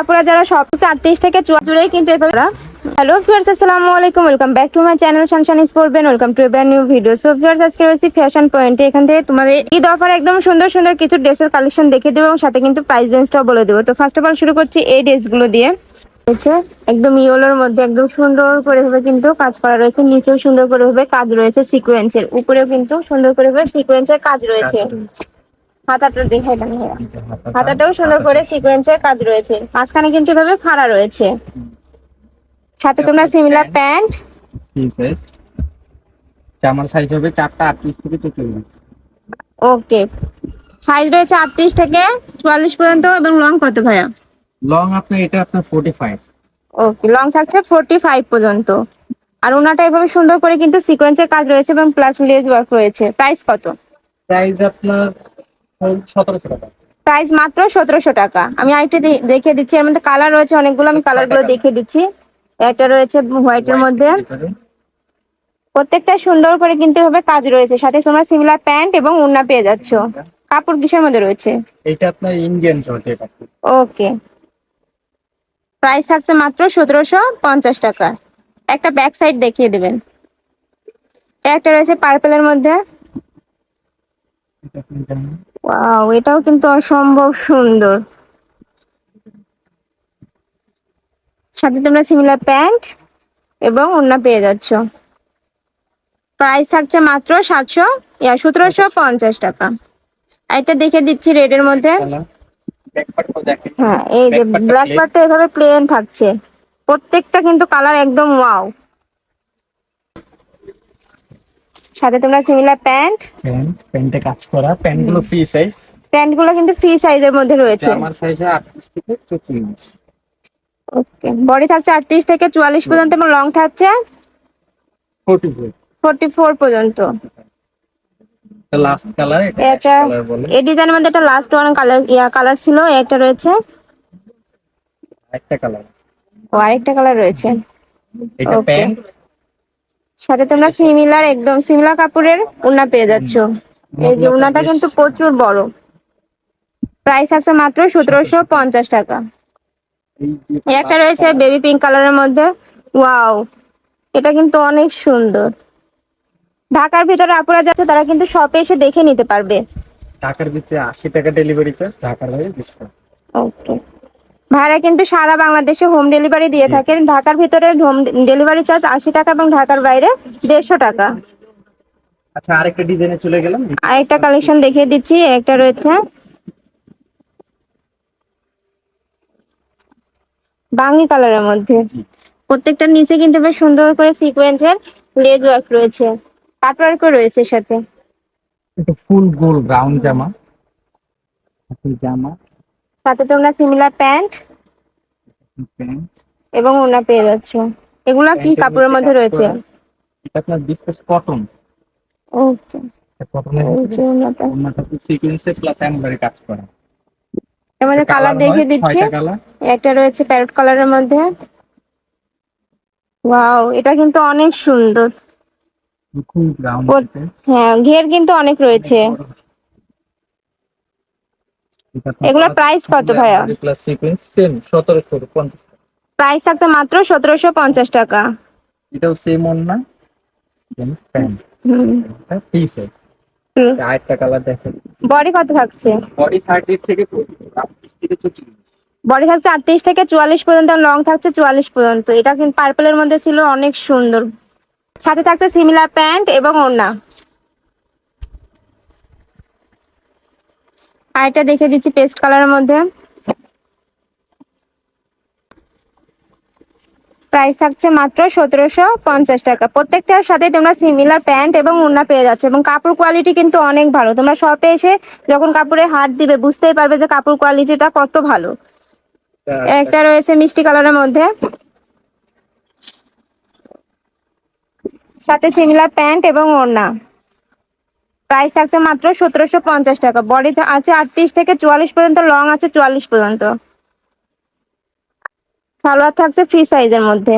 আপুরা যারা সব চারত্রিশ থেকে চুয়া জুড়েই কিন্তু হ্যালো ফিয়ার্স আসসালামু আলাইকুম welcome back to my channel সানশান স্পোর্টবেন welcome to brand new video so viewers আজকে রয়েছে ফ্যাশন পয়েন্টে এখান থেকে তোমার ঈদ অফার একদম সুন্দর সুন্দর কিছু ড্রেসের কালেকশন দেখে দেবো এবং সাথে কিন্তু প্রাইস রেঞ্জটাও বলে দেবো। তো ফার্স্ট অফ অল শুরু করছি এই ড্রেসগুলো দিয়ে। রয়েছে একদম ইয়েলোর মধ্যে একদম সুন্দর করে ভাবে কিন্তু কাজ করা রয়েছে। নিচেও সুন্দর করে ভাবে কাজ রয়েছে সিকোয়েন্সের উপরেও কিন্তু সুন্দর করে ভাবে সিকোয়েন্সের কাজ রয়েছে। হাতাটা দেখাই দেন ভাইয়া। হাতাটাও সুন্দর করে সিকোয়েন্সের কাজ রয়েছে। মাঝখানে কিন্তু এভাবে ফাড়া রয়েছে। সাথে তোমরা সিমিলার প্যান্ট জামার সাইজ হবে চারটা আটত্রিশ থেকে চৌচল্লিশ। ওকে সাইজ রয়েছে আটত্রিশ থেকে চুয়াল্লিশ পর্যন্ত এবং লং কত ভাইয়া? লং আপনার এটা আপনার ফোর্টি ফাইভ ওকে লং থাকছে ফোর্টি ফাইভ পর্যন্ত। আর ওনাটা এভাবে সুন্দর করে কিন্তু সিকোয়েন্সের কাজ রয়েছে এবং প্লাস লেজ ওয়ার্ক রয়েছে। প্রাইস কত? প্রাইস আপনার সতেরোশো টাকা। প্রাইস মাত্র সতেরোশো টাকা। আমি আরেকটা দেখিয়ে দিচ্ছি এর মধ্যে কালার রয়েছে অনেকগুলো আমি কালার। গুলো দেখিয়ে দিচ্ছি। একটা রয়েছে হোয়াইটের মধ্যে। প্রত্যেকটা সুন্দর করে কিন্তু এভাবে কাজ রয়েছে। সাথে তোমরা সিমিলার প্যান্ট এবং ওড়না পেয়ে যাচ্ছ। কাপড় কিসের মধ্যে রয়েছে? এটা আপনার ইন্ডিয়ান এটা ওকে। প্রাইস থাকছে মাত্র সতেরোশো পঞ্চাশ টাকা। একটা ব্যাক সাইড দেখিয়ে দেবেন। একটা রয়েছে পার্পেলের মধ্যে। ওয়াও এটাও কিন্তু অসম্ভব সুন্দর। সাথে তোমরা সিমিলার প্যান্ট এবং ওড়না পেয়ে যাচ্ছ। প্রাইস থাকছে মাত্র সাতশো ইয়া সতেরোশো পঞ্চাশ টাকা। এটা দেখে দিচ্ছি রেডের মধ্যে। হ্যাঁ এই যে ব্ল্যাক। পার্টটা এভাবে প্লেন থাকছে। প্রত্যেকটা কিন্তু কালার একদম ওয়াও সাথে তোমরা সিমিলার প্যান্ট প্যান্ট প্যান্টে কাজ করা। প্যান্টগুলো ফ্রি সাইজ প্যান্টগুলো কিন্তু ফ্রি সাইজের মধ্যে রয়েছে। জামার সাইজ হয় আটত্রিশ থেকে চৌচল্লিশ। ওকে বডি থাকছে আটত্রিশ থেকে চুয়াল্লিশ পর্যন্ত এবং লং থাকছে ফোর্টি ফোর ফোর্টি ফোর পর্যন্ত লাস্ট কালার এটা এটা বলে। এই ডিজাইনের মধ্যে একটা last one colour yeah colour ছিল একটা রয়েছে। একটা কালার ও আরেকটা কালার রয়েছে। এটা প্যান্ট সাথে তোমরা সিমিলার একদম সিমিলার কাপড়ের উন্না পেয়ে যাচ্ছ। এই যে উন্নাটা কিন্তু প্রচুর বড়। প্রাইস আছে মাত্র সতেরোশো পঞ্চাশ টাকা। একটা রয়েছে বেবি পিঙ্ক কালারের মধ্যে। ওয়াও এটা কিন্তু অনেক সুন্দর। ঢাকার ভিতরে আপুরা যাচ্ছে তারা কিন্তু শপে এসে দেখে নিতে পারবে। ঢাকার ভিতরে আশি টাকা ডেলিভারি চার্জ ঢাকার বাইরে ওকে ভাড়া কিন্তু সারা বাংলাদেশে হোম ডেলিভারি দিয়ে থাকেন। ঢাকার ভিতরে হোম ডেলিভারি চার্জ আশি টাকা এবং ঢাকার বাইরে দেড়শো টাকা। আচ্ছা আরেকটা ডিজাইনে চলে গেলাম। আরেকটা কালেকশন দেখিয়ে দিচ্ছি একটা রয়েছে। বাঙ্গি কালারের মধ্যে। প্রত্যেকটা নিচে কিন্তু বেশ সুন্দর করে সিকোয়েন্সের লেজ ওয়ার্ক রয়েছে। কাটওয়ার্কও রয়েছে সাথে। এটা ফুল গোল রাউন্ড জামা। জামা। সাথে তোমরা সিমিলার প্যান্ট এবং ওনা পেয়ে যাচ্ছ। এগুলা কি কাপড়ের মধ্যে রয়েছে? এটা আপনার বিস্কুট কটন ওকে। কটনের ওনাটা। ওনাটা তো সিকোয়েন্সে প্লাস এমব্রয়ডারি কাজ করা। এর মধ্যে কালার দেখিয়ে দিচ্ছি। একটা রয়েছে প্যারট কালারের মধ্যে। ওয়াও এটা কিন্তু অনেক সুন্দর। হ্যাঁ ঘের কিন্তু অনেক রয়েছে। এগুলোর price কত ভাইয়া? প্লাস সিকোয়েন্স সেম 1750 প্রাইস থাকতে মাত্র সতেরোশো পঞ্চাশ টাকা। এটাও সেম ওন না? সেম প্যান্ট এটা ফ্রি সাইজ। আরেকটা কালার দেখেন। বডি কত থাকছে? বডি 30 থেকে 40 থেকে 44 বডি থাকছে আটত্রিশ থেকে চুয়াল্লিশ পর্যন্ত লং থাকছে চুয়াল্লিশ পর্যন্ত। এটা কিন্তু পার্পলের মধ্যে ছিল অনেক সুন্দর। সাথে থাকছে সিমিলার প্যান্ট এবং ওড়না। আর এটা দেখে দিচ্ছি পেস্ট কালারের মধ্যে। প্রাইস থাকছে মাত্র সতেরোশো পঞ্চাশ টাকা। প্রত্যেকটার সাথে তোমরা সিমিলার প্যান্ট এবং ওড়না পেয়ে যাচ্ছ এবং কাপড় কোয়ালিটি কিন্তু অনেক ভালো। তোমরা শপে এসে যখন কাপড়ে হাত দিবে বুঝতেই পারবে যে কাপড় কোয়ালিটিটা কত ভালো। একটা রয়েছে মিষ্টি কালারের মধ্যে। সাথে সিমিলার প্যান্ট এবং ওড়না। প্রাইস থাকছে মাত্র সতেরোশো পঞ্চাশ টাকা। বডি আছে আটত্রিশ থেকে চুয়াল্লিশ পর্যন্ত লং আছে চুয়াল্লিশ পর্যন্ত। সালোয়ার থাকছে ফ্রি সাইজের মধ্যে।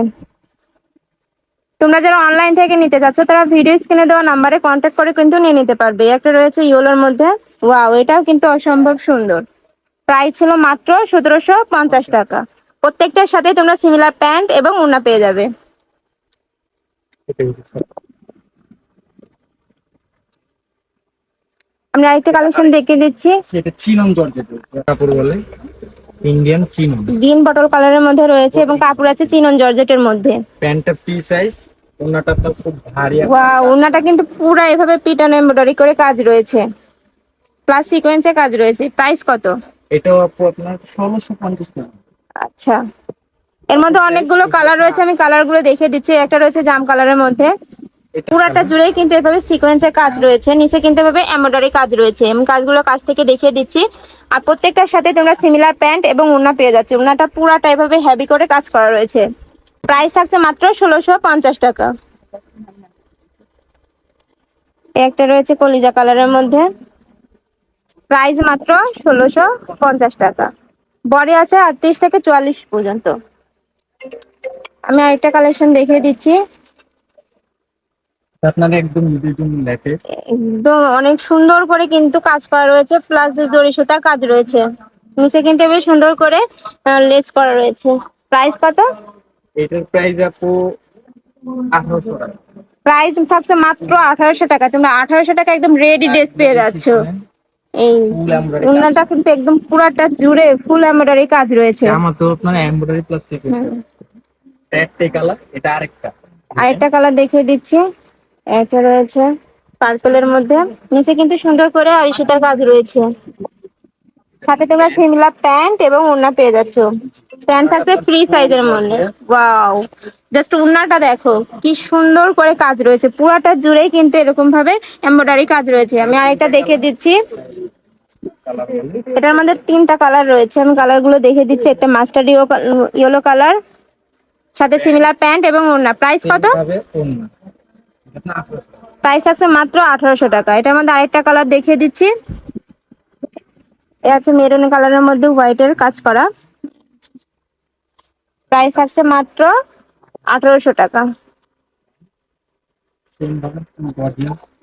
তোমরা যারা অনলাইন থেকে নিতে চাচ্ছ, তারা ভিডিও স্ক্রিনে দেওয়া নাম্বারে কন্ট্যাক্ট করে কিন্তু নিয়ে নিতে পারবে। একটা রয়েছে ইয়োলোর মধ্যে। ওয়াও এটাও কিন্তু অসম্ভব সুন্দর। প্রাইস ছিল মাত্র সতেরোশো পঞ্চাশ টাকা। প্রত্যেকটার সাথে তোমরা সিমিলার প্যান্ট এবং ওড়না পেয়ে যাবে। আমরা আরেকটা কালেকশন দেখিয়ে দিচ্ছি। সেটা চিনন জর্জেট কাপড় বলে ইন্ডিয়ান চিনন। গ্রিন বটল কালারের মধ্যে রয়েছে এবং কাপড় আছে চিনন জর্জেটের মধ্যে। প্যান্টটা ফ্রি সাইজ ওনাটা আপনার খুব ভারী একটা ওয়া ওড়নাটা কিন্তু পুরো এভাবে পিটানো এমব্রয়ডারি করে কাজ রয়েছে। প্লাস সিকোয়েন্সে কাজ রয়েছে। প্রাইস কত? এটাও আপু আপনার ষোলোশো পঞ্চাশ টাকা। আচ্ছা। এর মধ্যে অনেকগুলো কালার রয়েছে আমি কালারগুলো দেখিয়ে দিচ্ছি। একটা রয়েছে জাম কালারের মধ্যে। পুরাটা জুড়েই কিন্তু এভাবে সিকোয়েন্সের কাজ রয়েছে নিচে কিন্তু এভাবে এমব্রয়ডারি কাজ রয়েছে। আমি কাজগুলো কাছ থেকে দেখিয়ে দিচ্ছি। আর প্রত্যেকটার সাথে তোমরা সিমিলার প্যান্ট এবং ওড়না পেয়ে যাচ্ছে। ওড়নাটা পুরাটা এভাবে হেভি করে কাজ করা রয়েছে। প্রাইস থাকছে মাত্র ষোলোশো পঞ্চাশ টাকা। একটা রয়েছে কলিজা কালারের মধ্যে। প্রাইস মাত্র ষোলোশো পঞ্চাশ টাকা। বডি আছে আটত্রিশ থেকে চুয়াল্লিশ পর্যন্ত। আমি আরেকটা কালেকশন দেখিয়ে দিচ্ছি। আপনার একদম দুজন লেটে একদম অনেক সুন্দর করে কিন্তু কাজ করা রয়েছে প্লাস জরি সুতার কাজ রয়েছে। নিচে কিন্তু বেশ সুন্দর করে লেস করা রয়েছে। প্রাইস কত? এটার প্রাইস আপু আঠারোশো টাকা। প্রাইস থাকছে মাত্র আঠারোশো টাকা। তোমরা আঠারোশো টাকা একদম রেডি ড্রেস পেয়ে যাচ্ছ। এই Full উন্নাটা কিন্তু একদম পুরাটা জুড়ে ফুল এমব্রয়ডারি কাজ রয়েছে। জামা তো আপনার এমব্রয়ডারি প্লাস সিকোয়েন্স একটা। কালার এটা আরেকটা। আরেকটা কালার দেখিয়ে দিচ্ছি। একটা রয়েছে পার্পলের মধ্যে। নিচে কিন্তু সুন্দর করে আড়ি সুতার কাজ রয়েছে। সাথে তোমরা সিমিলার প্যান্ট এবং ওড়না পেয়ে যাচ্ছ। প্যান্ট আছে ফ্রি সাইজের মধ্যে। ওয়াও! জাস্ট ওড়নাটা দেখো, কি সুন্দর করে কাজ রয়েছে। পুরাটা জুড়েই কিন্তু এরকম ভাবে এমব্রয়ডারি কাজ রয়েছে। আমি আরেকটা দেখে দিচ্ছি। এটার মধ্যে তিনটা কালার রয়েছে। আমি কালারগুলো দেখে দিচ্ছি। একটা মাস্টার্ড ইয়েলো কালার, সাথে সিমিলার প্যান্ট এবং ওড়না প্রাইস কত? প্রাইস আছে মাত্র আঠারোশো টাকা। এটার মধ্যে আরেকটা কালার দেখিয়ে দিচ্ছি। এ আছে মেরুন কালারের মধ্যে হোয়াইটের কাজ করা। প্রাইস আছে মাত্র আঠারোশো টাকা।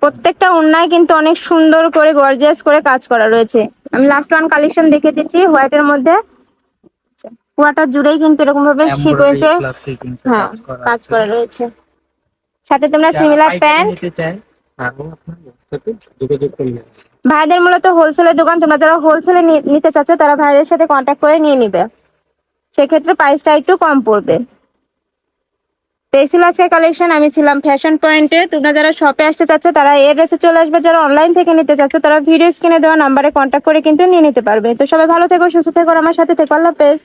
প্রত্যেকটা ওড়নায় কিন্তু অনেক সুন্দর করে গর্জিয়াস করে কাজ করা রয়েছে। আমি লাস্ট ওয়ান কালেকশন দেখে দিচ্ছি হোয়াইটের মধ্যে। পুরাটা জুড়েই কিন্তু এরকম ভাবে সিকোয়েন্সে এ হ্যাঁ কাজ। করা রয়েছে। সাথে তোমরা সিমিলার প্যান্ট ভাইদের মূলত হোলসেলের দোকান তোমরা যারা হোলসেলে নিতে চাচ্ছ তারা ভাইদের সাথে কন্ট্যাক্ট করে নিয়ে নিবে। সেক্ষেত্রে প্রাইসটা একটু কম পড়বে। তো এই ছিল আজকের কালেকশন আমি ছিলাম ফ্যাশন পয়েন্টে তোমরা যারা শপে আসতে চাচ্ছ তারা এই ড্রেসে চলে আসবে। যারা অনলাইন থেকে নিতে চাচ্ছ তারা ভিডিও স্ক্রিনে দেওয়া নাম্বারে কন্ট্যাক্ট করে কিন্তু নিয়ে নিতে পারবে। তো সবাই ভালো থেকো সুস্থ থেকো আমার সাথে থেকো। আল্লাহ হাফেজ।